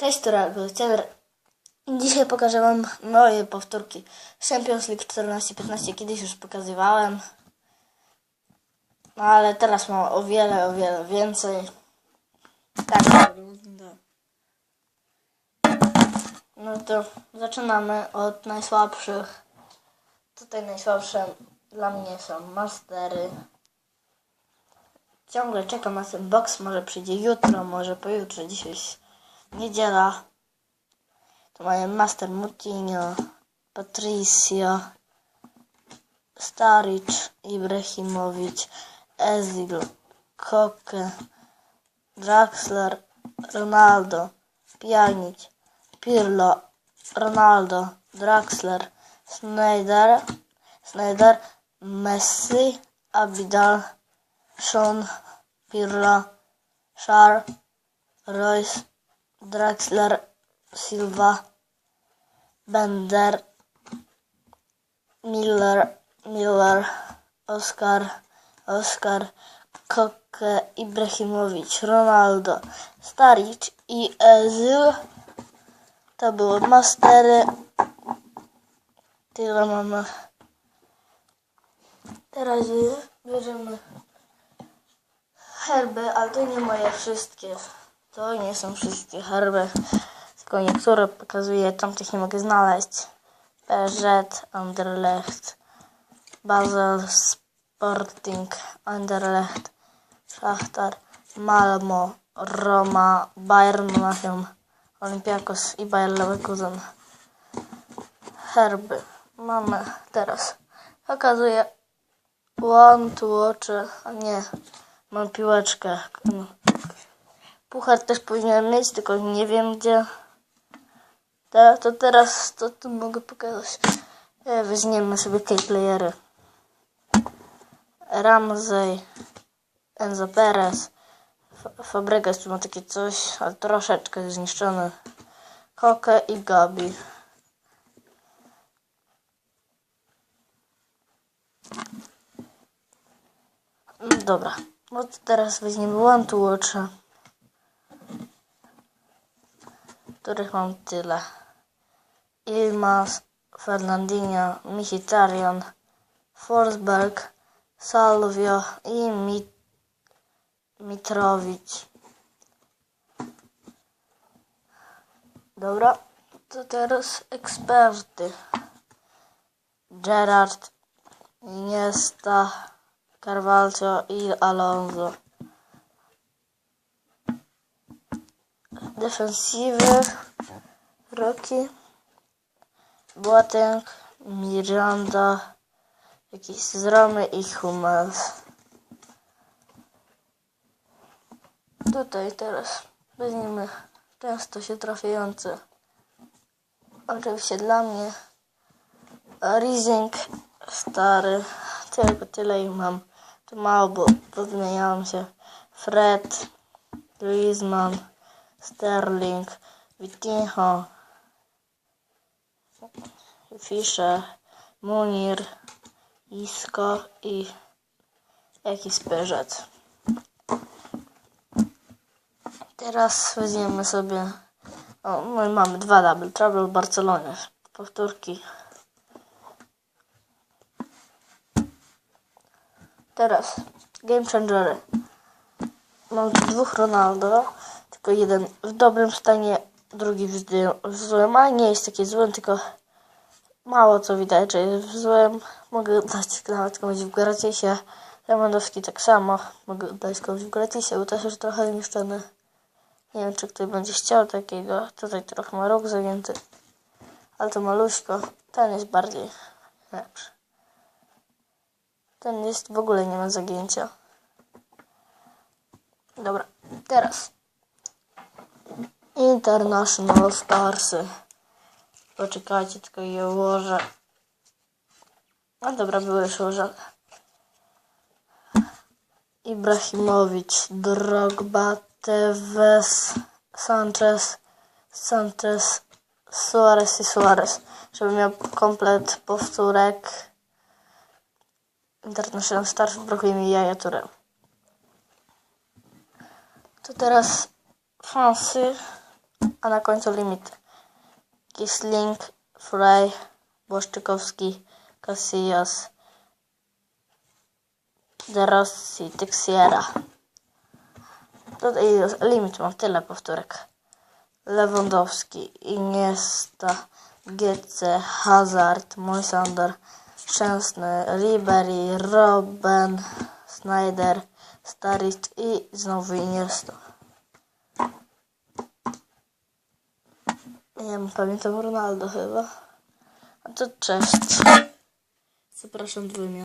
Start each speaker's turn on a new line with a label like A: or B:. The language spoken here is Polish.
A: Cześć, Tura, Ciebie. Dzisiaj pokażę Wam moje powtórki. Champions League 14-15 kiedyś już pokazywałem. No ale teraz mam o wiele, o wiele więcej. Tak. No to zaczynamy od najsłabszych. Tutaj najsłabsze dla mnie są mastery. Ciągle czekam na ten box, może przyjdzie jutro, może pojutrze, dzisiaj niedziela. To mają Master Moutinho, Patricio, Staric, Ibrahimowicz, Ezil, Koke, Draxler, Ronaldo, Pjanic, Pirlo, Ronaldo, Draxler, Snyder, Snyder, Messi, Abidal, Sean, Pirlo, Shar, Royce, Draxler, Silva, Bender, Miller, Miller, Oscar, Oscar, Koke, Ibrahimowicz, Ronaldo, Staric i Ezil. To były mastery. Tyle mamy. Teraz bierzemy herby, ale to nie moje wszystkie. To nie są wszystkie herby. Tylko niektóre pokazuję, tamtych nie mogę znaleźć. PZ, Anderlecht, Basel, Sporting, Anderlecht, Schachtar, Malmo, Roma, Bayern Monachium, Olympiakos i Bayer Leverkusen. Herby. Mamy teraz. Pokazuję One to watch, a nie, mam piłeczkę. Puchar też powinienem mieć, tylko nie wiem gdzie. To, to teraz to tu mogę pokazać. E, Weźmiemy sobie playery. Ramsey, Enzo Perez, Fabregas tu ma takie coś, ale troszeczkę zniszczone. Koke i Gabi. No Dobra, no to teraz weźmiemy One to Watch, których mam tyle. Ilmas, Fernandinho, Mkhitaryan, Forsberg, Salvio i Mi Mitrowicz. Dobra, to teraz eksperty. Gerard, Iniesta, Carvalho i Alonso. Defensywy Rocky, Boateng, Miranda, jakiś z Romy i Hummels. Tutaj teraz weźmiemy często się trafiające. Oczywiście dla mnie Rising stary, tylko tyle ich mam. To mało, bo podmieniałem się. Fred, Griezmann, Sterling, Vitinho, Fischer, Munir, Isco i jakiś Peugeot. Teraz weźmiemy sobie. O, no i mamy dwa double trouble w Barcelonie. Powtórki. Teraz game changery. Mam dwóch Ronaldo, tylko jeden w dobrym stanie, drugi w, w złym, ale nie jest taki złym, tylko mało co widać, że jest w złym. Mogę dać nawet komuś w gratisie. Lewandowski tak samo. Mogę dać komuś w gratisie, bo też już trochę zniszczony. Nie wiem, czy ktoś będzie chciał takiego. Tutaj trochę ma róg zagięty. Ale to maluśko. Ten jest bardziej lepszy. Ten jest w ogóle nie ma zagięcia. Dobra, teraz. International Starsy. Poczekajcie, tylko je ułożę. No dobra, były już ułożone. Ibrahimowicz, Drogba, Tevez, Sanchez, Sanchez, Suarez i Suarez. Żeby miał komplet powtórek. International Stars brakuje mi jaja Turę. To teraz Fransy, na końcu limit. Kisling, Frey, Błaszczykowski, Casillas, De Rossi, Texiera. Tutaj limit, mam tyle powtórek. Lewandowski, Iniesta, Goetze, Hazard, Moisander, Szczęsny, Ribery, Robben, Snyder, Staricz i znowu Iniesta. Ja pamiętam Ronaldo chyba. A to cześć. Zapraszam wymiany.